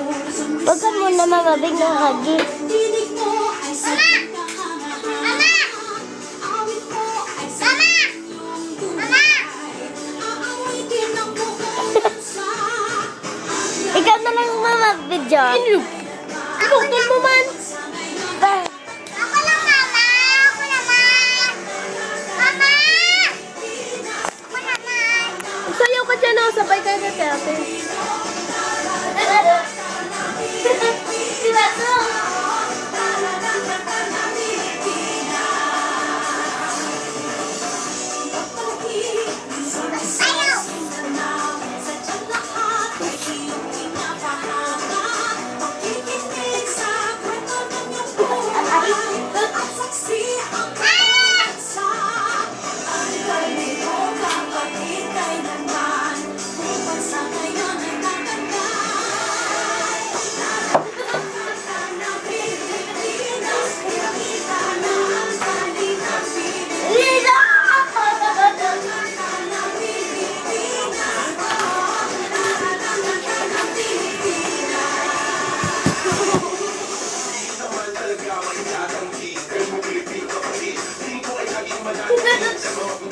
Huwag ka muna mamabig ng hagi. Ikaw na lang mamabig dyan. Inyo. Ikaw na mo man. Sayaw ka dyan o, sabay kayo kay ate.